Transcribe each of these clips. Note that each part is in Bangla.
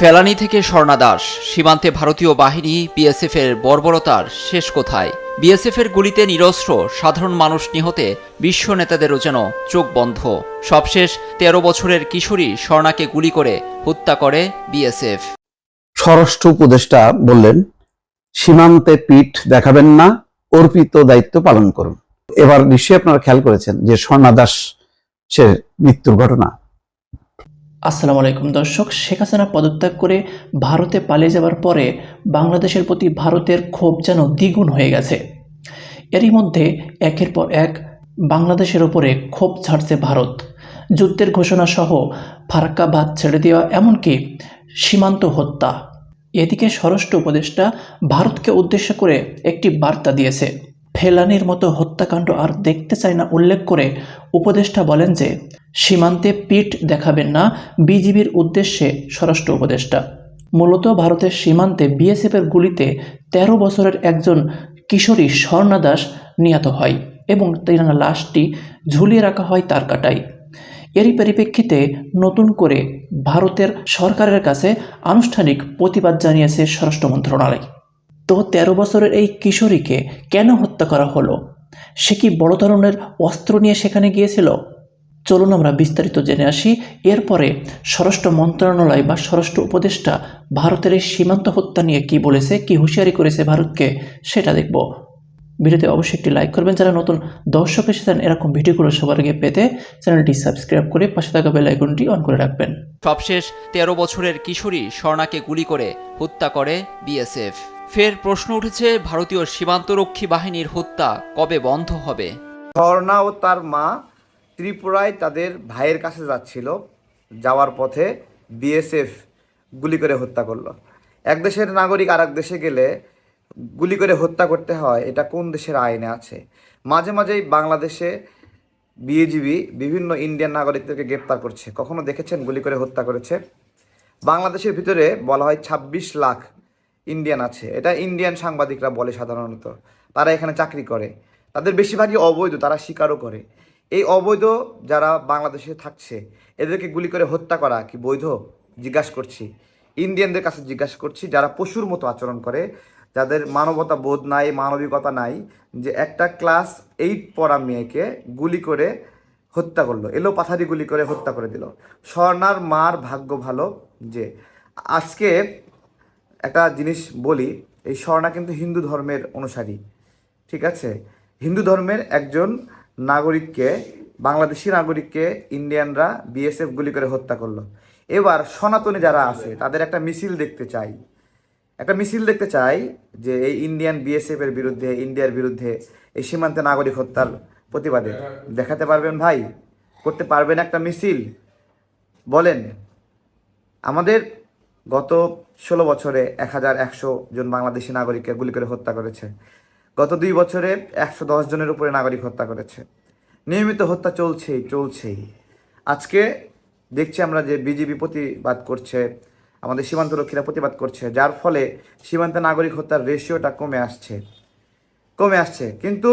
ফেলানি থেকে স্বর্ণা দাস। সীমান্তে ভারতীয় বাহিনী বিএসএফ এর বর্বরতার শেষ কোথায়? বিএসএফ এর গুলিতে নিরস্ত্র, সাধারণ মানুষ নিহতে, বিশ্ব নেতাদেরও যেন চোখ বন্ধ। সবশেষ তেরো বছরের কিশোরী স্বর্ণাকে গুলি করে হত্যা করে বিএসএফ। স্বরাষ্ট্র উপদেষ্টা বললেন, সীমান্তে পিঠ দেখাবেন না, অর্পিত দায়িত্ব পালন করুন। এবার নিশ্চয়ই আপনারা খেয়াল করেছেন যে স্বর্ণা দাস সে মৃত্যুর ঘটনা। আসসালামু আলাইকুম দর্শক, শেখ হাসিনা পদত্যাগ করে ভারতে পালিয়ে যাওয়ার পরে বাংলাদেশের প্রতি ভারতের ক্ষোভ যেন দ্বিগুণ হয়ে গেছে। এরই মধ্যে একের পর এক বাংলাদেশের ওপরে ক্ষোভ ছাড়ছে ভারত। যুদ্ধের ঘোষণা সহ ফারাক্কা বাদ ছেড়ে দেওয়া এমনকি সীমান্ত হত্যা। এদিকে স্বরাষ্ট্র উপদেষ্টা ভারতকে উদ্দেশ্য করে একটি বার্তা দিয়েছে। ফেলানির মতো হত্যাকাণ্ড আর দেখতে চায় না উল্লেখ করে উপদেষ্টা বলেন যে, সীমান্তে পিঠ দেখাবেন না বিজিবির উদ্দেশ্যে স্বরাষ্ট্র উপদেষ্টা। মূলত ভারতের সীমান্তে বিএসএফের গুলিতে ১৩ বছরের একজন কিশোরী স্বর্ণা দাস নিহত হয় এবং তার লাশটি ঝুলিয়ে রাখা হয় তার কাটায়। এরই পরিপ্রেক্ষিতে নতুন করে ভারতের সরকারের কাছে আনুষ্ঠানিক প্রতিবাদ জানিয়েছে স্বরাষ্ট্র মন্ত্রণালয়। তো তেরো বছরের এই কিশোরীকে কেন হত্যা করা হলো? সে কি বড় ধরনের অস্ত্র নিয়ে সেখানে গিয়েছিল? চলুন আমরা বিস্তারিত জেনে আসি। এরপরে স্বরাষ্ট্র মন্ত্রণালয় বা স্বরাষ্ট্র উপদেষ্টা ভারতের এই সীমান্ত হত্যা নিয়ে কি বলেছে, কি হুঁশিয়ারি করেছে ভারতকে, সেটা দেখব। ভিডিওতে অবশ্যই একটি লাইক করবেন। যারা নতুন দর্শক এসেছেন, এরকম ভিডিওগুলো সবার আগে পেতে চ্যানেলটি সাবস্ক্রাইব করে পাশে থাকা বেল আইকনটি অন করে রাখবেন। সবশেষ তেরো বছরের কিশোরী স্বর্ণাকে গুলি করে হত্যা করে বিএসএফ। ফের প্রশ্ন উঠেছে, ভারতীয় সীমান্তরক্ষী বাহিনীর হত্যা কবে বন্ধ হবে? স্বর্ণা ও তার মা ত্রিপুরায় তাদের ভাইয়ের কাছে যাচ্ছিল, যাওয়ার পথে বিএসএফ গুলি করে হত্যা করল। এক দেশের নাগরিক আর দেশে গেলে গুলি করে হত্যা করতে হয়, এটা কোন দেশের আইনে আছে? মাঝে মাঝেই বাংলাদেশে বিএজিবি বিভিন্ন ইন্ডিয়ান নাগরিকদেরকে গ্রেপ্তার করছে। কখনো দেখেছেন গুলি করে হত্যা করেছে? বাংলাদেশের ভিতরে বলা হয় ২৬ লাখ ইন্ডিয়ান আছে। এটা ইন্ডিয়ান সাংবাদিকরা বলে সাধারণত। তারা এখানে চাকরি করে। তাদের বেশিরভাগই অবৈধ, তারা স্বীকারও করে। এই অবৈধ যারা বাংলাদেশে থাকছে, এদেরকে গুলি করে হত্যা করা কি বৈধ? জিজ্ঞাসা করছি। ইন্ডিয়ানদের কাছে জিজ্ঞাসা করছি, যারা পশুর মতো আচরণ করে, যাদের মানবতা বোধ নাই, মানবিকতা নাই, যে একটা ক্লাস এইট পড়া মেয়েকে গুলি করে হত্যা করল, এলো পাথারি গুলি করে হত্যা করে দিল। স্বর্ণার মার ভাগ্য ভালো যে, আজকে একটা জিনিস বলি, এই স্বর্ণা কিন্তু হিন্দু ধর্মের অনুসারী, ঠিক আছে? হিন্দু ধর্মের একজন নাগরিককে, বাংলাদেশি নাগরিককে ইন্ডিয়ানরা বিএসএফ গুলি করে হত্যা করল। এবার সনাতনী যারা আছে, তাদের একটা মিছিল দেখতে চাই। একটা মিছিল দেখতে চাই যে এই ইন্ডিয়ান বিএসএফ এর বিরুদ্ধে, ইন্ডিয়ার বিরুদ্ধে এই সীমান্তে নাগরিক হত্যার প্রতিবাদে। দেখাতে পারবেন ভাই? করতে পারবেন একটা মিছিল? বলেন। আমাদের গত ষোলো বছরে এক হাজার একশো জন বাংলাদেশি নাগরিককে গুলি করে হত্যা করেছে। গত দুই বছরে একশো দশ জনের উপরে নাগরিক হত্যা করেছে। নিয়মিত হত্যা চলছেই চলছেই। আজকে দেখছি আমরা যে বিজিবি প্রতিবাদ করছে, আমাদের সীমান্তরক্ষীরা প্রতিবাদ করছে, যার ফলে সীমান্তে নাগরিক হত্যার রেশিওটা কমে আসছে কমে আসছে। কিন্তু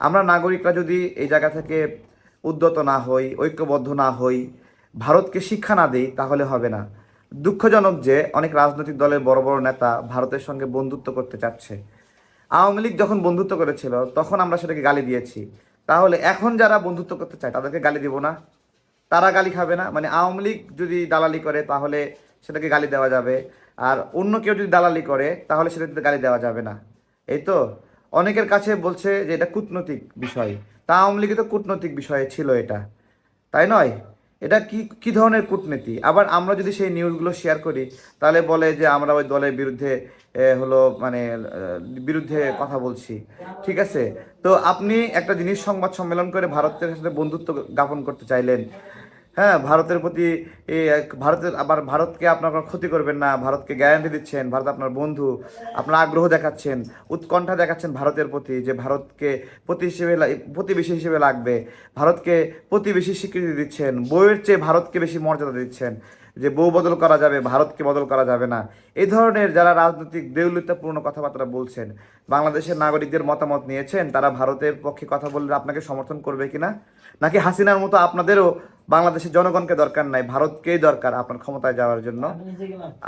আমরা নাগরিকরা যদি এই জায়গা থেকে উদ্যত না হই, ঐক্যবদ্ধ না হই, ভারতকে শিক্ষা না দিই, তাহলে হবে না। দুঃখজনক যে অনেক রাজনৈতিক দলের বড় বড় নেতা ভারতের সঙ্গে বন্ধুত্ব করতে চাচ্ছে। আওয়ামী লীগ যখন বন্ধুত্ব করেছিল, তখন আমরা সেটাকে গালি দিয়েছি। তাহলে এখন যারা বন্ধুত্ব করতে চায়, তাদেরকে গালি দিব না। তারা গালি খাবে না। মানে আওয়ামী লীগ যদি দালালি করে, তাহলে সেটাকে গালি দেওয়া যাবে। আর অন্য কেউ যদি দালালি করে, তাহলে সেটাকে গালি দেওয়া যাবে না। এই তো? অনেকের কাছে বলছে যে এটা কূটনৈতিক বিষয়। তা আওয়ামী লীগে তো কূটনৈতিক বিষয়ে ছিল এটা। তাই নয়? এটা কি কী ধরনের কূটনীতি আবার আমরা যদি সেই নিউজগুলো শেয়ার করি তাহলে বলে যে আমরা ওই দলের বিরুদ্ধে হলো মানে বিরুদ্ধে কথা বলছি ঠিক আছে তো আপনি একটা জিনিস সংবাদ সম্মেলন করে ভারতের সাথে বন্ধুত্ব জ্ঞাপন করতে চাইলেন হ্যাঁ ভারতের প্রতি ভারতের, আবার ভারতকে আপনার কোনো ক্ষতি করবেন না, ভারতকে গ্যারান্টি দিচ্ছেন, ভারত আপনার বন্ধু, আপনার আগ্রহ দেখাচ্ছেন, উৎকণ্ঠা দেখাচ্ছেন ভারতের প্রতি যে ভারতকে প্রতি হিসেবে প্রতিবেশী হিসেবে লাগবে, ভারতকে প্রতিবেশী স্বীকৃতি দিচ্ছেন, বইয়ের চেয়ে ভারতকে বেশি মর্যাদা দিচ্ছেন। যে বউ বদল করা যাবে ভারতকে বদল করা যাবে না। এই ধরনের যারা রাজনৈতিক দেউলিতাপূর্ণ কথাবার্তা বলছেন বাংলাদেশের নাগরিকদের মতামত নিয়েছেন তারা ভারতের পক্ষে কথা বললে আপনাকে সমর্থন করবে কিনা? নাকি হাসিনার মতো আপনাদেরও বাংলাদেশের জনগণকে দরকার নাই ভারতকেই দরকার আপনার ক্ষমতায় যাওয়ার জন্য?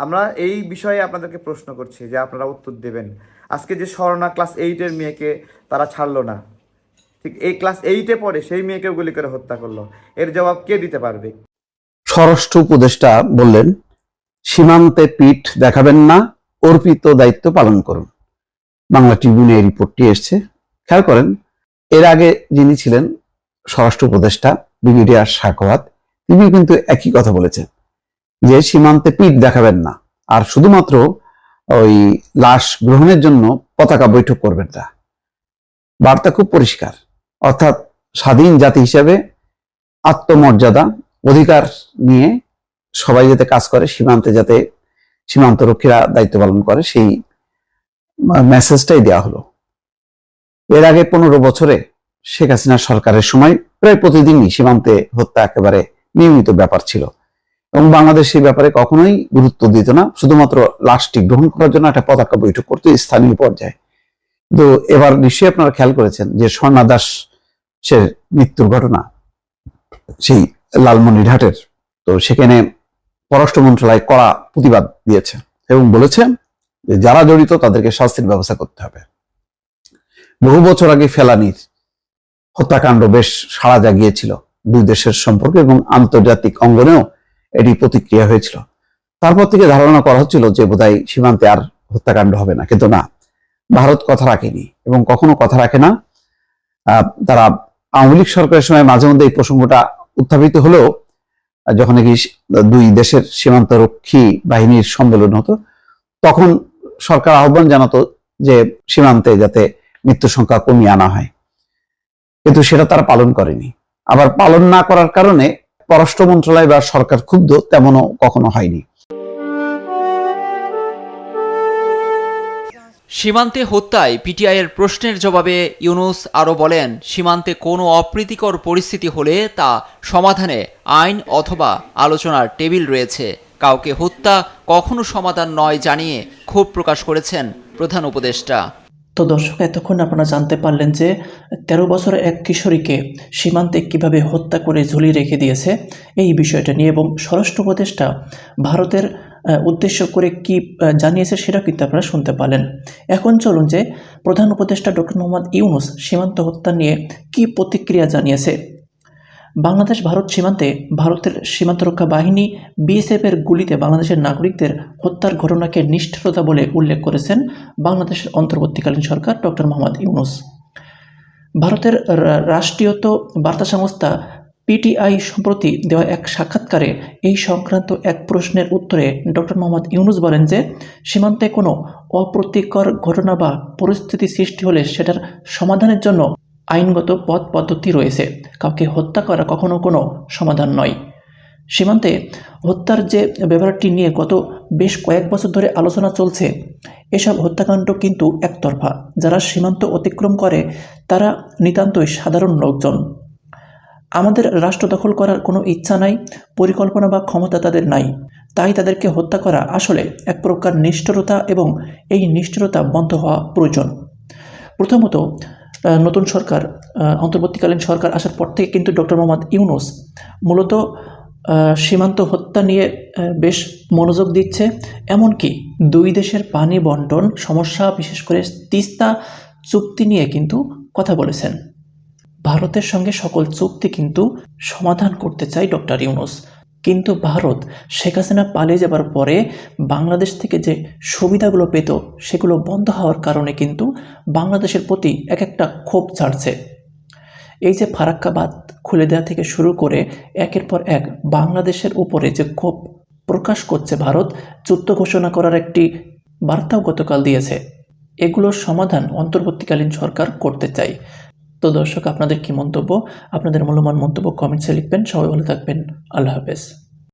আমরা এই বিষয়ে আপনাদেরকে প্রশ্ন করছি যে আপনারা উত্তর দেবেন। আজকে যে স্বর্ণা ক্লাস এইটের মেয়েকে তারা ছাড়লো না ঠিক এই ক্লাস এইটে পড়ে সেই মেয়েকেও গুলি করে হত্যা করল। এর জবাব কে দিতে পারবে? স্বরাষ্ট্র উপদেষ্টা বললেন, সীমান্তে পিঠ দেখাবেন না, অর্পিত দায়িত্ব পালন করুন। বাংলা ট্রিবিউনে এই রিপোর্টটি এসছে। খেয়াল করেন, এর আগে যিনি ছিলেন স্বরাষ্ট্র উপদেষ্টা ব্রিগেডিয়ার শাকওয়াত তিনি কিন্তু একই কথা বলেছেন, যে সীমান্তে পিঠ দেখাবেন না, আর শুধুমাত্র ওই লাশ গ্রহণের জন্য পতাকা বৈঠক করবেন না। বার্তা খুব পরিষ্কার, অর্থাৎ স্বাধীন জাতি হিসেবে আত্মমর্যাদা অধিকার নিয়ে সবাই যাতে কাজ করে, সীমান্তে যাতে সীমান্ত রক্ষীরা দায়িত্ব পালন করে, সেই মেসেজটাই দেওয়া হলো। এর আগে পনেরো বছরে শেখ হাসিনা সরকারের সময় প্রায় প্রতিদিনই সীমান্তে হত্যা একেবারে নিয়মিত ব্যাপার ছিল। এবং বাংলাদেশ সেই ব্যাপারে কখনোই গুরুত্ব দিত না, শুধুমাত্র লাশটি গ্রহণ করার জন্য একটা পতাকা বৈঠক করতো স্থানীয় পর্যায়ে। তো এবার নিশ্চয়ই আপনারা খেয়াল করেছেন যে স্বর্ণা দাস সে মৃত্যুর ঘটনা, সেই লালমনিরহাটের। তো সেখানে পররাষ্ট্র মন্ত্রণালয় কড়া প্রতিবাদ দিয়েছে এবং বলেছে যে যারা জড়িত তাদেরকে শাস্তির ব্যবস্থা করতে হবে। বহু বছর আগে ফেলানির হত্যাকাণ্ড বেশ সাড়া জাগিয়েছিল দুই দেশের সম্পর্ক এবং আন্তর্জাতিক অঙ্গনেও এটি প্রতিক্রিয়া হয়েছিল। তারপর থেকে ধারণা করা হচ্ছিল যে বোধহয় সীমান্তে আর হত্যাকাণ্ড হবে না, কিন্তু না, ভারত কথা রাখেনি এবং কখনো কথা রাখে না। তারা আওয়ামী লীগ সরকারের সময় মাঝে মধ্যে এই প্রসঙ্গটা উত্থাপিত হলেও, যখন নাকি দুই দেশের সীমান্তরক্ষী বাহিনীর সম্মেলন হতো, তখন সরকার আহ্বান জানাতো যে সীমান্তে যাতে মৃত্যু সংখ্যা কমিয়ে আনা হয়। কিন্তু সেটা তারা পালন করেনি। আবার পালন না করার কারণে পররাষ্ট্র মন্ত্রণালয় বা সরকার ক্ষুব্ধ তেমনও কখনো হয়নি। সীমান্তে হত্যায় পিটিআইয়ের প্রশ্নের জবাবে ইউনুস আরও বলেন, সীমান্তে কোনো অপ্রীতিকর পরিস্থিতি হলে তা সমাধানে আইন অথবা আলোচনার টেবিল রয়েছে। কাউকে হত্যা কখনো সমাধান নয় জানিয়ে ক্ষোভ প্রকাশ করেছেন প্রধান উপদেষ্টা। তো দর্শক, এতক্ষণ আপনারা জানতে পারলেন যে তেরো বছরের এক কিশোরীকে সীমান্তে কীভাবে হত্যা করে ঝুলিয়ে রেখে দিয়েছে এই বিষয়টা নিয়ে এবং স্বরাষ্ট্র উপদেষ্টা ভারতের উদ্দেশ্য করে কি জানিয়েছে সেটা কিন্তু আপনারা শুনতে পারলেন। এখন চলুন যে প্রধান উপদেষ্টা ডক্টর মোহাম্মদ ইউনুস সীমান্ত হত্যা নিয়ে কি প্রতিক্রিয়া জানিয়েছে। বাংলাদেশ, ভারত সীমান্তে ভারতের সীমান্তরক্ষা বাহিনী বিএসএফ এর গুলিতে বাংলাদেশের নাগরিকদের হত্যার ঘটনাকে নিষ্ঠুরতা বলে উল্লেখ করেছেন বাংলাদেশের অন্তর্বর্তীকালীন সরকার ডক্টর মোহাম্মদ ইউনুস। ভারতের রাষ্ট্রীয়ত বার্তা সংস্থা পিটিআই সম্প্রতি দেওয়া এক সাক্ষাৎকারে এই সংক্রান্ত এক প্রশ্নের উত্তরে ডক্টর মোহাম্মদ ইউনুস বলেন যে, সীমান্তে কোনো অপ্রতিকর ঘটনা বা পরিস্থিতি সৃষ্টি হলে সেটার সমাধানের জন্য আইনগত পথ পদ্ধতি রয়েছে। কাউকে হত্যা করা কখনো কোনো সমাধান নয়। সীমান্তে হত্যার যে ব্যাপারটি নিয়ে গত বেশ কয়েক বছর ধরে আলোচনা চলছে, এসব হত্যাকাণ্ড কিন্তু একতরফা। যারা সীমান্ত অতিক্রম করে, তারা নিতান্তই সাধারণ লোকজন। আমাদের রাষ্ট্র দখল করার কোনো ইচ্ছা নাই, পরিকল্পনা বা ক্ষমতা তাদের নাই। তাই তাদেরকে হত্যা করা আসলে এক প্রকার নিষ্ঠুরতা এবং এই নিষ্ঠুরতা বন্ধ হওয়া প্রয়োজন। প্রথমত নতুন সরকার অন্তর্বর্তীকালীন সরকার আসার পর থেকে কিন্তু ডক্টর মোহাম্মদ ইউনুস মূলত সীমান্ত হত্যা নিয়ে বেশ মনোযোগ দিচ্ছে। এমনকি দুই দেশের পানি বন্টন, সমস্যা, বিশেষ করে তিস্তা চুক্তি নিয়ে কিন্তু কথা বলেছেন। ভারতের সঙ্গে সকল চুক্তি কিন্তু সমাধান করতে চায় ডক্টর ইউনুস। কিন্তু ভারত শেখ হাসিনা পালিয়ে যাবার পরে বাংলাদেশ থেকে যে সুবিধাগুলো পেত, সেগুলো বন্ধ হওয়ার কারণে কিন্তু বাংলাদেশের প্রতি এক একটা ক্ষোভ ছাড়ছে এই যে ফারাক্কাবাদ খুলে দেওয়া থেকে শুরু করে একের পর এক বাংলাদেশের উপরে যে ক্ষোভ প্রকাশ করছে ভারত, যুদ্ধ ঘোষণা করার একটি বার্তাও গতকাল দিয়েছে। এগুলোর সমাধান অন্তর্বর্তীকালীন সরকার করতে চাই তো দর্শক, আপনাদের কি মন্তব্য? আপনাদের মূল্যমান মন্তব্য কমেন্টসে লিখবেন। সবাই ভালো থাকবেন। আল্লাহ হাফেজ।